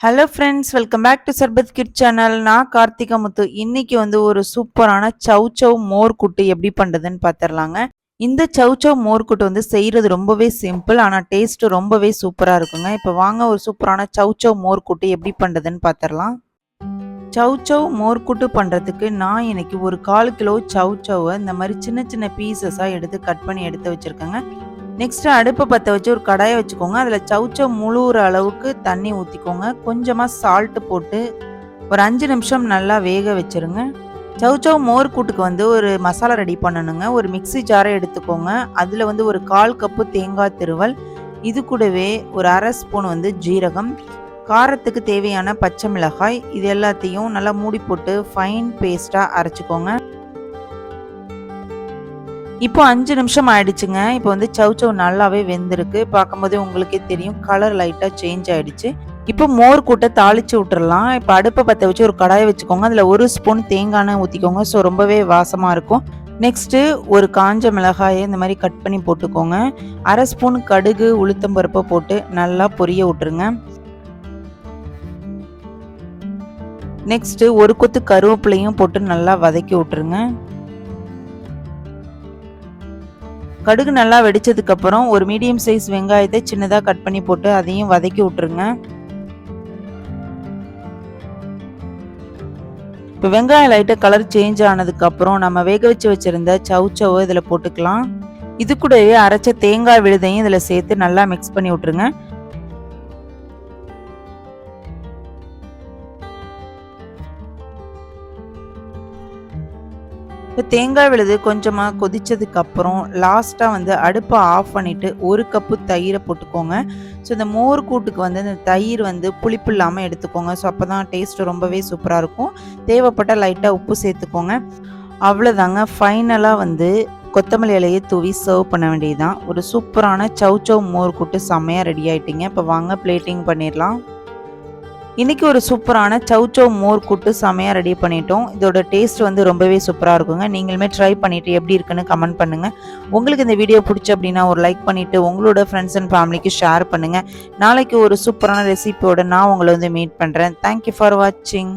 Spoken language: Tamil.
Hello friends welcome back to sharbat kit channel நான் கார்த்திகா முத்து. இன்னைக்கு வந்து ஒரு சூப்பரான சவ் சவ் மோர் குட்டு எப்படி பண்ணுறதுன்னு பார்த்துடலாங்க இந்த சவ் சவ் மோர் குட்டு வந்து செய்கிறது ரொம்பவே சிம்பிள் ஆனால் டேஸ்ட்டு ரொம்பவே சூப்பராக இருக்குங்க. இப்போ வாங்க ஒரு சூப்பரான சவ் சவ் மோர் குட்டு எப்படி பண்ணுறதுன்னு பார்த்துடலாம் சவ் சவ் மோர் குட்டு பண்ணுறதுக்கு நான் இன்னைக்கு ஒரு கால் கிலோ சவ் சவ்வை இந்த மாதிரி சின்ன சின்ன பீசஸாக எடுத்து கட் பண்ணி எடுத்து வச்சுருக்கேங்க. நெக்ஸ்ட்டு அடுப்பை பற்ற வச்சு ஒரு கடாயை வச்சுக்கோங்க. அதில் சவுச்ச முழுகிற அளவுக்கு தண்ணி ஊற்றிக்கோங்க கொஞ்சமாக சால்ட்டு போட்டு ஒரு அஞ்சு நிமிஷம் நல்லா வேக வச்சுருங்க. சவுச்சவ் மோர் கூட்டுக்கு வந்து ஒரு மசாலா ரெடி பண்ணணுங்க. ஒரு மிக்சி ஜாரை எடுத்துக்கோங்க. அதில் வந்து ஒரு கால் கப்பு தேங்காய் திருவல். இது கூடவே ஒரு அரை ஸ்பூன் வந்து ஜீரகம். காரத்துக்கு தேவையான பச்சை மிளகாய். இது எல்லாத்தையும் நல்லா மூடி போட்டு ஃபைன் பேஸ்ட்டாக அரைச்சிக்கோங்க. இப்போ அஞ்சு நிமிஷம் ஆயிடுச்சுங்க. இப்போ வந்து சவ் நல்லாவே வெந்திருக்கு. பார்க்கும்போதே உங்களுக்கே தெரியும். கலர் லைட்டாக சேஞ்ச் ஆயிடுச்சு. இப்போ மோர் கூட்ட தாளிச்சு விட்டுறலாம். இப்போ அடுப்பை பற்ற வச்சு ஒரு கடாயை வச்சுக்கோங்க. அதில் ஒரு ஸ்பூன் தேங்காய் ஊற்றிக்கோங்க ஸோ ரொம்பவே வாசமாக இருக்கும். நெக்ஸ்ட்டு ஒரு காஞ்ச மிளகாயை இந்த மாதிரி கட் பண்ணி போட்டுக்கோங்க. அரை ஸ்பூன் கடுகு உளுத்தம்பருப்பை போட்டு நல்லா பொரிய விட்டுருங்க. நெக்ஸ்ட்டு ஒரு கொத்து கருவேப்பிலையும் போட்டு நல்லா வதக்கி விட்டுருங்க. கடுகு நல்லா வெடிச்சதுக்கப்புறம் ஒரு மீடியம் சைஸ் வெங்காயத்தை சின்னதாக கட் பண்ணி போட்டு அதையும் வதக்கி விட்டுருங்க. இப்போ வெங்காயம் லைட்டாக கலர் சேஞ்ச் ஆனதுக்கப்புறம் நம்ம வேக வச்சு வச்சுருந்த சவுச்சவை இதில் போட்டுக்கலாம். இது கூடவே அரைச்ச தேங்காய் விழுதையும் இதில் சேர்த்து நல்லா மிக்ஸ் பண்ணி விட்ருங்க இப்போ தேங்காய் விழுது கொஞ்சமாக கொதித்ததுக்கப்புறம் லாஸ்ட்டாக வந்து அடுப்பை ஆஃப் பண்ணிவிட்டு ஒரு கப்பு தயிரை போட்டுக்கோங்க. ஸோ இந்த மோர் கூட்டுக்கு வந்து இந்த தயிர் வந்து புளிப்பு இல்லாமல் எடுத்துக்கோங்க. ஸோ அப்போ தான் டேஸ்ட் ரொம்பவே சூப்பராக இருக்கும். தேவைப்பட்ட லைட்டாக உப்பு சேர்த்துக்கோங்க. அவ்வளோதாங்க ஃபைனலாக வந்து கொத்தமல்லி இலையை தூவி சர்வ் பண்ண வேண்டியதுதான். ஒரு சூப்பரான சவ் சவ் மோர் கூட்டு செம்மையாக ரெடி ஆகிட்டிங்க இப்போ வாங்க பிளேட்டிங் பண்ணிடலாம். இன்றைக்கி ஒரு சூப்பரான சௌச்சோ மோர் கூட்டு செமையாக ரெடி பண்ணிட்டோம். இதோட டேஸ்ட் வந்து ரொம்பவே சூப்பராக இருக்குங்க. நீங்களுமே ட்ரை பண்ணிவிட்டு எப்படி இருக்குன்னு கமெண்ட் பண்ணுங்கள் உங்களுக்கு இந்த வீடியோ பிடிச்சி அப்படின்னா ஒரு லைக் பண்ணிவிட்டு உங்களோட ஃப்ரெண்ட்ஸ் அண்ட் ஃபேமிலிக்கு ஷேர் பண்ணுங்கள் நாளைக்கு ஒரு சூப்பரான ரெசிபியோட நான் உங்களை வந்து மீட் பண்ணுறேன் தேங்க்யூ ஃபார் வாட்சிங்